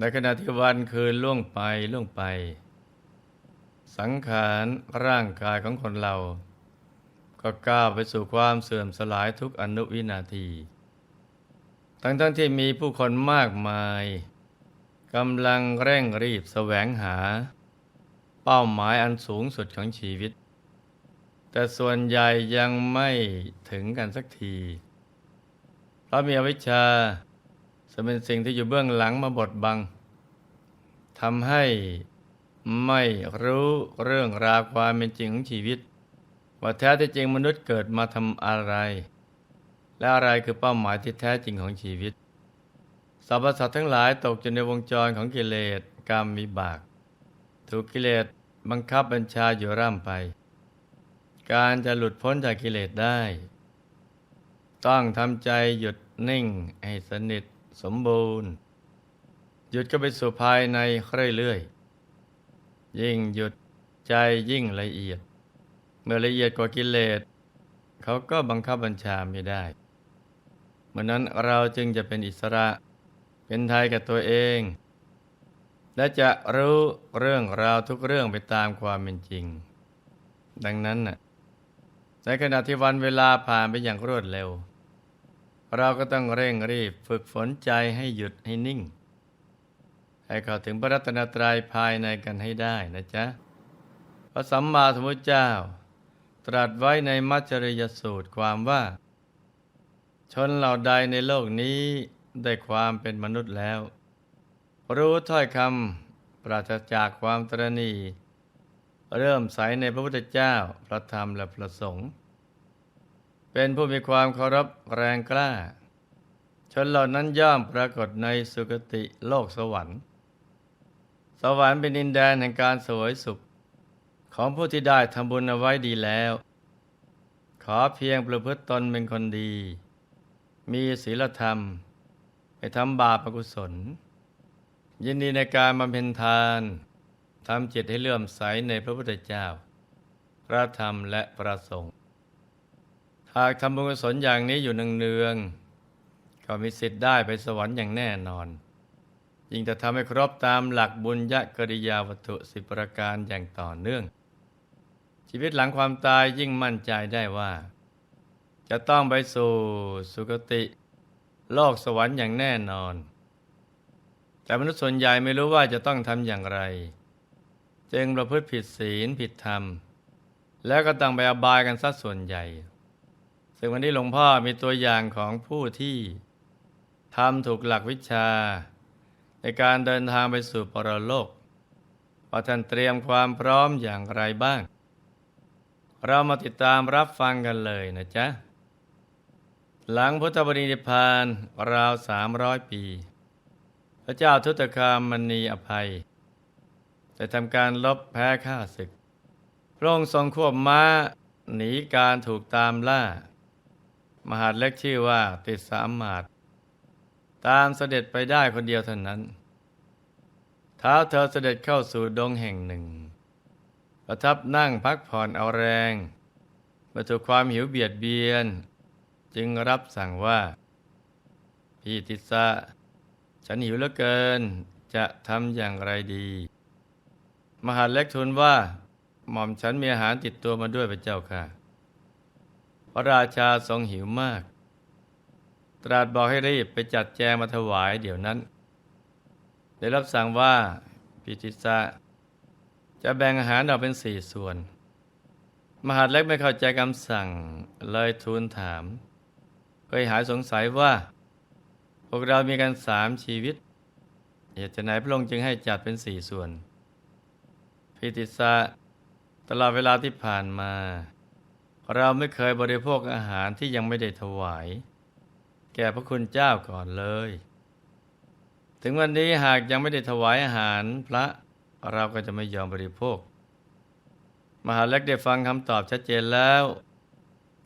ในขณะที่วันคืนล่วงไปล่วงไป สังขารร่างกายของคนเรา ก็ก้าวไปสู่ความเสื่อมสลายทุกอนุวินาที ทั้งๆทที่มีผู้คนมากมายกำลังเร่งรีบแสวงหา เป้าหมายอันสูงสุดของชีวิต แต่ส่วนใหญ่ยังไม่ถึงกันสักที เพราะมีอวิชชาจะเป็นสิ่งที่อยู่เบื้องหลังมาบดบัง ทำให้ไม่รู้เรื่องราวความเป็นจริงของชีวิต ว่าแท้ที่จริงมนุษย์เกิดมาทำอะไร และอะไรคือเป้าหมายที่แท้จริงของชีวิตสรรพสัตว์ทั้งหลายตกอยู่ในวงจรของกิเลสกรรมวิบาก ถูกกิเลสบังคับบัญชาอยู่ร่ำไป การจะหลุดพ้นจากกิเลสได้ ต้องทำใจหยุดนิ่งให้สนิทสมบูรณ์ หยุดก็ไปสู่ภายในเรื่อยๆยิ่งหยุดใจยิ่งละเอียด เมื่อละเอียดกว่ากิเลสเขาก็บังคับบัญชาไม่ได้เมื่อนั้นเราจึงจะเป็นอิสระ เป็นไทยกับตัวเอง และจะรู้เรื่องราวทุกเรื่องไปตามความเป็นจริง ดังนั้นน่ะในขณะที่วันเวลาผ่านไปอย่างรวดเร็ว เราก็ต้องเร่งรีบฝึกฝนใจให้หยุดให้นิ่ง ให้เข้าถึงพระรัตนตรัยภายในกันให้ได้นะจ๊ะ พระสัมมาสัมพุทธเจ้า ตรัสไว้ในมัจจริยสูตรความว่า ชนเหล่าใดในโลกนี้ได้ความเป็นมนุษย์แล้ว รู้ถ้อยคำปราศจากความตรณีเริ่มใสในพระพุทธเจ้า พระธรรมและพระสงฆ์ เป็นผู้มีความเคารพแรงกล้า ชนเหล่านั้นย่อมปรากฏในสุคติโลกสวรรค์ สวรรค์เป็นดินแดนแห่งการสวยสุข ของผู้ที่ได้ทำบุญเอาไว้ดีแล้ว ขอเพียงประพฤติตนเป็นคนดี มีศีลธรรม ไปทำบาปอกุศล ยินดีในการบำเพ็ญทานทำจิตให้เลื่อมใสในพระพุทธเจ้า พระธรรมและพระสงฆ์หากทำบุญกุศลอย่างนี้อยู่เนืองๆก็มีสิทธิ์ได้ไปสวรรค์อย่างแน่นอน ยิ่งจะทำให้ครบตามหลักบุญยกริยาวัตถุสิบประการอย่างต่อเนื่อง ชีวิตหลังความตายยิ่งมั่นใจได้ว่า จะต้องไปสู่สุคติ โลกสวรรค์อย่างแน่นอน แต่มนุษย์ส่วนใหญ่ไม่รู้ว่าจะต้องทำอย่างไร จึงประพฤติผิดศีลผิดธรรม แล้วก็ต้องไปอบายกันสัดส่วนใหญ่ ซึ่งวันนี้หลวงพ่อมีตัวอย่างของผู้ที่ทำถูกหลักวิชา ในการเดินทางไปสู่ปรโลกว่าท่านเตรียมความพร้อมอย่างไรบ้าง เรามาติดตามรับฟังกันเลยนะจ๊ะ หลังพุทธบริณิพานราวสามร้อยปี พระเจ้าทุตคามมณีอภัยได้ทำการลบแพ้ข้าศึก พระองค์ทรงควบม้าหนีการถูกตามล่า มหาดเล็กชื่อว่าติดสามหมาด ตามเสด็จไปได้คนเดียวเท่านั้นเท้าเธอเสด็จเข้าสู่ดงแห่งหนึ่ง ประทับนั่งพักผ่อนเอาแรงมื่อถูกความหิวเบียดเบียน จึงรับสั่งว่า พี่ติสะฉันหิวเหลือเกินจะทำอย่างไรดี มหาเล็กทูลว่า หม่อมฉันมีอาหารติดตัวมาด้วยพระเจ้าค่ะ พระราชาทรงหิวมาก ตรัสบอกให้รีบไปจัดแจงมาถวายเดี๋ยวนั้น ได้รับสั่งว่าพิติสะจะแบ่งอาหารออกเป็นสี่ส่วน มหาดเล็กไม่เข้าใจคำสั่งเลยทูลถามเคยหายสงสัยว่า พวกเรามีกันสามชีวิตเหตุไหนพระองค์จึงให้จัดเป็นสี่ส่วนพิติสะตลอดเวลาที่ผ่านมา เราไม่เคยบริโภคอาหารที่ยังไม่ได้ถวาย ก่พระคุณเจ้าก่อนเลย ถึงวันนี้หากยังไม่ได้ถวายอาหารพระเราก็จะไม่ยอมบริโภค มหาเล็กได้ฟังคำตอบชัดเจนแล้ว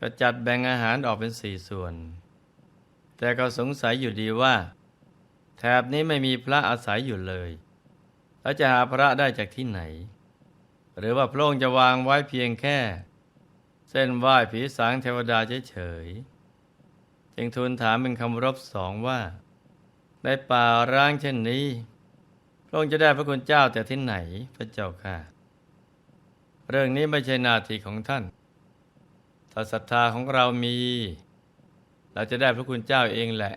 ก็จัดแบ่งอาหารออกเป็นสี่ส่วน แต่ก็สงสัยอยู่ดีว่า แถบนี้ไม่มีพระอาศัยอยู่เลยแล้วจะหาพระได้จากที่ไหน หรือว่าพระองค์จะวางไว้เพียงแค่ เส้นไหว้ผีสางเทวดาเฉยๆ จึงทูลถามเป็นคำรบสองว่า ในป่าร้างเช่นนี้ พระองค์จะได้พระคุณเจ้าแต่ที่ไหนพระเจ้าค่ะ เรื่องนี้ไม่ใช่หน้าที่ของท่าน ถ้าศรัทธาของเรามี เราจะได้พระคุณเจ้าเองแหละ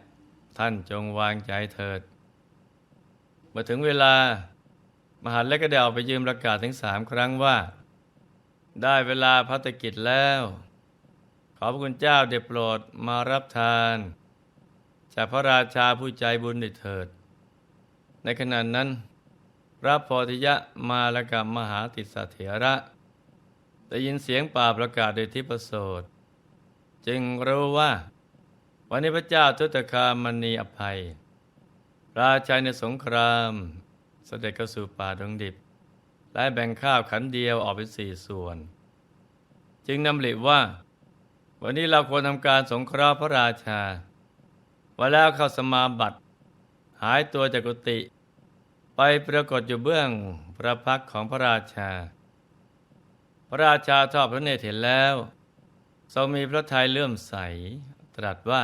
ท่านจงวางใจเถิดเมื่อถึงเวลามหาเล็กก็ได้ออกไปยืมประกาศถึงสามครั้งว่า ได้เวลาพัฒกิจแล้ว อพระคุณเจ้าเดชโปรดมารับทาน จากพระราชาผู้ใจบุญด้วยเถิด ในขณะนั้นพระโพธิยะมาลกับมหาติสเถระได้ยินเสียงป่าประกาศโดยทิพโสดจึงรู้ว่า วันนี้พระเจ้าทุตคามณีอภัย ราชาในสงครามเสด็จเข้าสู่ป่าดงดิบ และแบ่งข้าวขันเดียวออกเป็นสี่ส่วน จึงนำหลิว่า วันนี้เราควรทำการสงเคราะห์พระราชาว่าแล้วเข้าสมาบัติ หายตัวจากกุฏิไปปรากฏอยู่เบื้องพระพักของพระราชา พระราชาทอดพระเนตรเห็นแล้ว ทรงมีพระทัยเลื่อมใส ตรัสว่า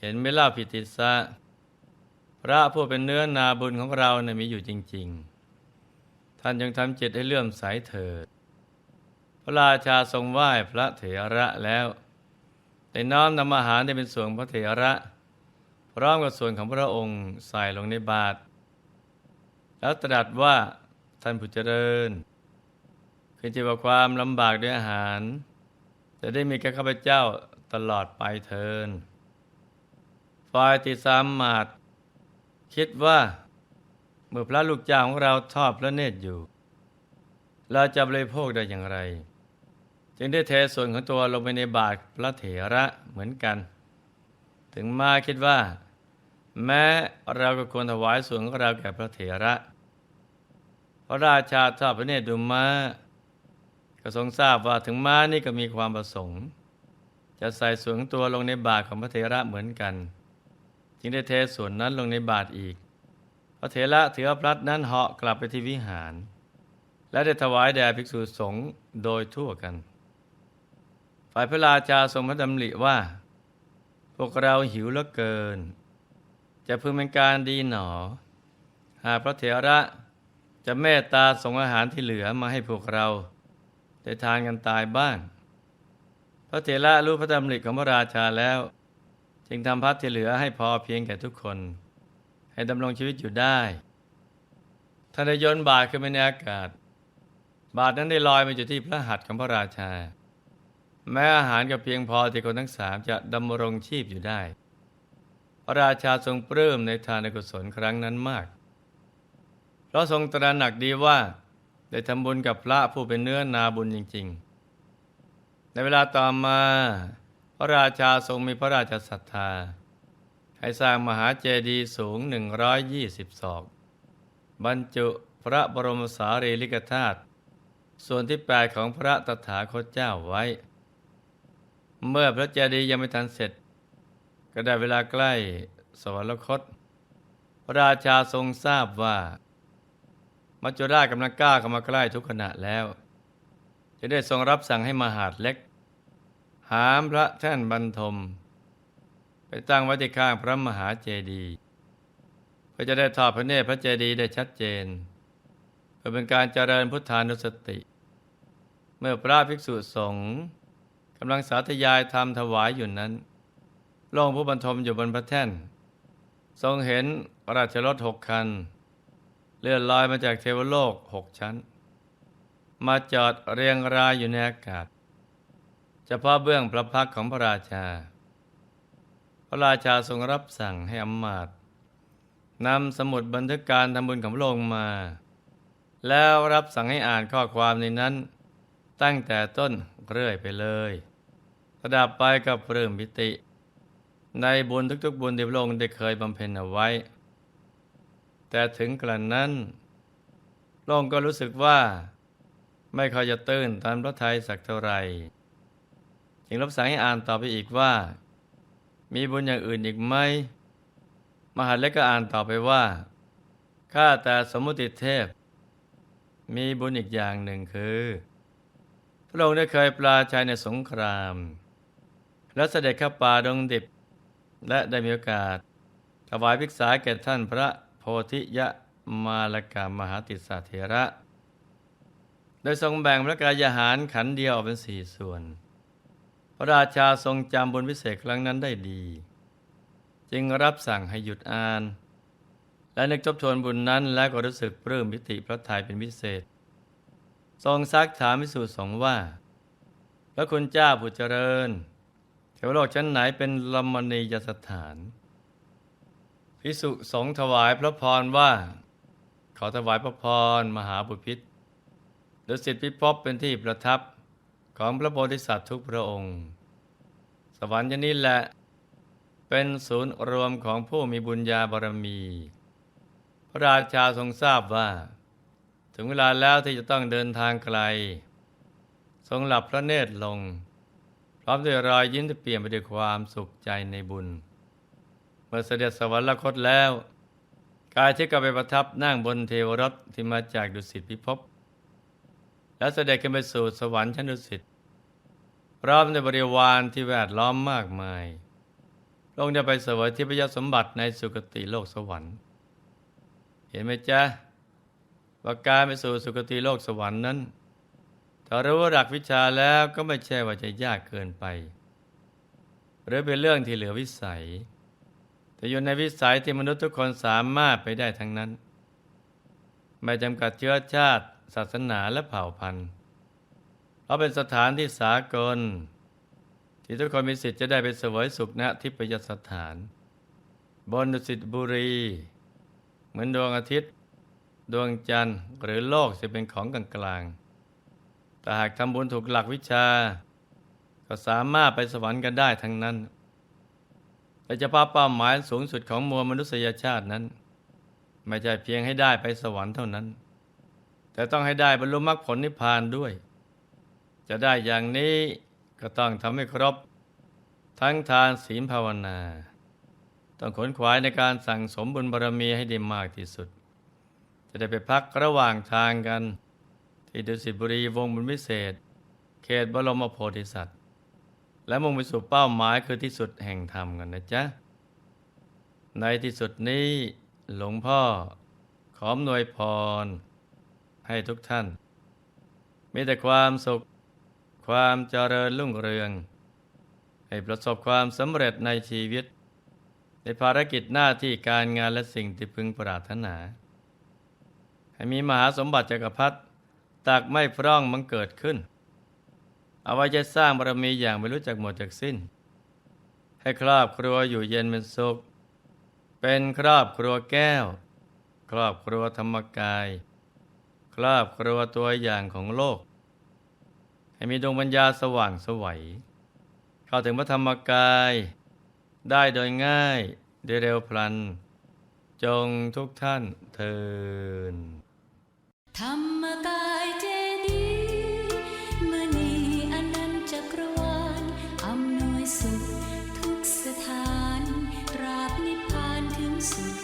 เห็นไม่ล่าพิติสะพระผู้เป็นเนื้อนาบุญของเราเนะ่ยมีอยู่จริง ๆ ท่านยังทำจิตให้เลื่อมใสเถิด พระราชาทรงไหว้พระเถระแล้วได้น้อมนำอาหารที่เป็นส่วนพระเถระ พร้อมกับส่วนของพระองค์ใส่ลงในบาตรแล้วตรัสว่าท่านผู้เจริญคือจะว่าความลำบากด้วยอาหาร จะได้มีแก่ข้าพเจ้าตลอดไปเทินฝ่ายติสามมาตคิดว่า เมื่อพระลูกจ้าของเราทอดพระเนตรอยู่ เราจะบริโภคได้อย่างไร จึงได้เทส่วนของตัวลงไปในบาตรพระเถระเหมือนกัน ถึงมาคิดว่า แม้เราก็ควรถวายส่วนของเราแก่พระเถระ พระราชาทอดพระเนตรดูมาก็ทรงทราบว่าถึงม้านี่ก็มีความประสงค์ จะใส่ส่วนของตัวลงในบาตรของพระเถระเหมือนกัน จึงได้เทส่วนนั้นลงในบาตรอีก พระเถระถือพลัดนั้นเหาะกลับไปที่วิหาร และได้ถวายแด่ภิกษุสงฆ์โดยทั่วกัน ฝ่ายพระราชาทรงพระดำริว่า พวกเราหิวเหลือเกิน จะพึงเป็นการดีหนอ หากพระเถระจะเมตตาส่งอาหารที่เหลือมาให้พวกเรา ได้ทานกันตายบ้าง พระเถระรู้พระดำริของพระราชาแล้ว จึงทำพัดที่เหลือให้พอเพียงแก่ทุกคน ให้ดำรงชีวิตอยู่ได้ท่านได้โยนบาตรขึ้นไปในอากาศ บาตรนั้นได้ลอยมาอยู่ที่พระหัตถ์ของพระราชา แม้อาหารก็เพียงพอที่คนทั้งสามจะดำรงชีพอยู่ได้ พระราชาทรงปลื้มในทานกุศลครั้งนั้นมาก เพราะทรงตระหนักดีว่า ได้ทำบุญกับพระผู้เป็นเนื้อนาบุญจริง ๆ ในเวลาต่อมา พระราชาทรงมีพระราชศรัทธา ให้สร้างมหาเจดีย์สูง 120ศอกบรรจุพระบรมสารีริกธาตุส่วนที่แปดของพระตถาคตเจ้าไว้ เมื่อพระเจดีย์ยังไม่ทันเสร็จ ก็ได้เวลาใกล้สวรรคต พระราชาทรงทราบว่ามัจจุราชกำลังกล้าเข้ามาใกล้ทุกขณะแล้ว จะได้ทรงรับสั่งให้มหาดเล็ก หามพระแท่นบรรทม ไปตั้งไว้ที่ข้างพระมหาเจดีย์เพื่อจะได้ทอดพระเนตรพระเจดีย์ได้ชัดเจนเพื่อเป็นการเจริญพุทธานุสติ เมื่อพระภิกษุสงฆ์ำลังสาธยายธรรมถวายอยู่นั้นลงผู้บรรทมอยู่บนพระแท่น ทรงเห็นราชรถหกคัน เลื่อนลอยมาจากเทวโลกหกชั้น มาจอดเรียงรายอยู่ในอากาศเฉพาะเบื้องพระพักของพระราชา พระราชาทรงรับสั่งให้อำมาตย์นำสมุดบันทึกการทำบุญของพระองค์มา แล้วรับสั่งให้อ่านข้อความในนั้น ตั้งแต่ต้นเรื่อยไปเลย ระดับไปกับเริ่มพิติ ในบุญทุกๆบุญที่พระองค์ได้เคยบำเพ็ญเอาไว้ แต่ถึงกระนั้นพระองค์ก็รู้สึกว่าไม่ค่อยจะตื้นตามพระทัยสักเท่าไหร่จึงรับสั่งให้อ่านต่อไปอีกว่า มีบุญอย่างอื่นอีกไหม มหาเล็กก็อ่านต่อไปว่า ข้าแต่สมมุติเทพ มีบุญอีกอย่างหนึ่งคือ พระองค์ได้เคยปลาชัยในสงคราม และเสด็จเข้าป่าดงดิบ และได้มีโอกาส ถวายภิกษาแก่ท่านพระโพธิยะมาลกามหาติสสะเถระ โดยทรงแบ่งพระกายหารขันเดียวออกเป็นสี่ส่วน พระราชาทรงจำบุญพิเศษครั้งนั้นได้ดี จึงรับสั่งให้หยุดอ่าน และนึกทบทวนบุญนั้นแล้วก็รู้สึกปลื้มพิติพระทัยเป็นพิเศษ ทรงซักถามพิสูจน์สงว่า พระคุณเจ้าผู้เจริญ วโลกชั้นไหนเป็นลมณียสถาน พิสุสงถวายพระพรว่า ขอถวายพระพรมหาบุพิตรดุสิตพิภพเป็นที่ประทับของพระโพธิสัตว์ทุกพระองค์ สวรรค์นี้แหละ เป็นศูนย์รวมของผู้มีบุญญาบารมี พระราชาทรงทราบว่า ถึงเวลาแล้วที่จะต้องเดินทางไกล ทรงหลับพระเนตรลง พร้อมด้วยรอยยิ้มที่เปลี่ยนไปด้วยความสุขใจในบุญ เมื่อเสด็จสวรรคตแล้ว กายที่กลับไปประทับนั่งบนเทวรถที่มาจากดุสิตพิภพแล้วเสด็จขึ้นไปสู่สวรรค์ชั้นดุสิตพร้อมด้วยบริวารที่แวดล้อมมากมายลงจะไปเสวยที่พยสมบัติในสุคติโลกสวรรค์ เห็นไหมจ๊ะว่าการไปสู่สุคติโลกสวรรค์นั้น ถ้ารู้หลักวิชาแล้วก็ไม่ใช่ว่าจะยากเกินไป หรือเป็นเรื่องที่เหลือวิสัย แต่อยู่ในวิสัยที่มนุษย์ทุกคนสามารถไปได้ทั้งนั้น ไม่จำกัดเชื้อชาติ ศาสนาและเผ่าพันธุ์เพราะเป็นสถานที่สากล ที่ทุกคนมีสิทธิ์จะได้ไปเสวยสุขณทิพยสถานบนดุสิตบุรี เหมือนดวงอาทิตย์ ดวงจันทร์หรือโลกจะเป็นของกลางๆ แต่หากทำบุญถูกหลักวิชา ก็สามารถไปสวรรค์กันได้ทั้งนั้น แต่จะพาเป้าหมายสูงสุดของมวลมนุษยชาตินั้น ไม่ใช่เพียงให้ได้ไปสวรรค์เท่านั้น แต่ต้องให้ได้บรรลุมรรคผลนิพพานด้วย จะได้อย่างนี้ก็ต้องทำให้ครบ ทั้งทานศีลภาวนา ต้องขนขวายในการสั่งสมบุญบารมีให้ได้มากที่สุด จะได้ไปพักระหว่างทางกัน ที่ดุสิตบุรีวงบุญวิเศษ เขตบรมโพธิสัตว์ และมุ่งไปสู่เป้าหมายคือที่สุดแห่งธรรมกันนะจ๊ะ ในที่สุดนี้หลวงพ่อขออำนวยพร ให้ทุกท่าน มีแต่ความสุข ความเจริญรุ่งเรือง ให้ประสบความสำเร็จในชีวิต ในภารกิจหน้าที่การงานและสิ่งที่พึงปรารถนา ให้มีมหาสมบัติจักรพรรดิ ตักไม่พร่องมังเกิดขึ้น เอาไว้จะสร้างบารมีอย่างไม่รู้จักหมดจากสิ้น ให้ครอบครัวอยู่เย็นเป็นสุข เป็นครอบครัวแก้ว ครอบครัวธรรมกาย ครอบครัวตัวอย่างของโลก ให้มีดวงปัญญาสว่างสวัยเข้าถึงพระธรรมกาย ได้โดยง่ายโดยเร็วพลัน จงทุกท่านเทิน ธรรมกายเจดีมณีอนันจักรวาลอำนวยสุขทุกสถานราบนิพพานถึงสุด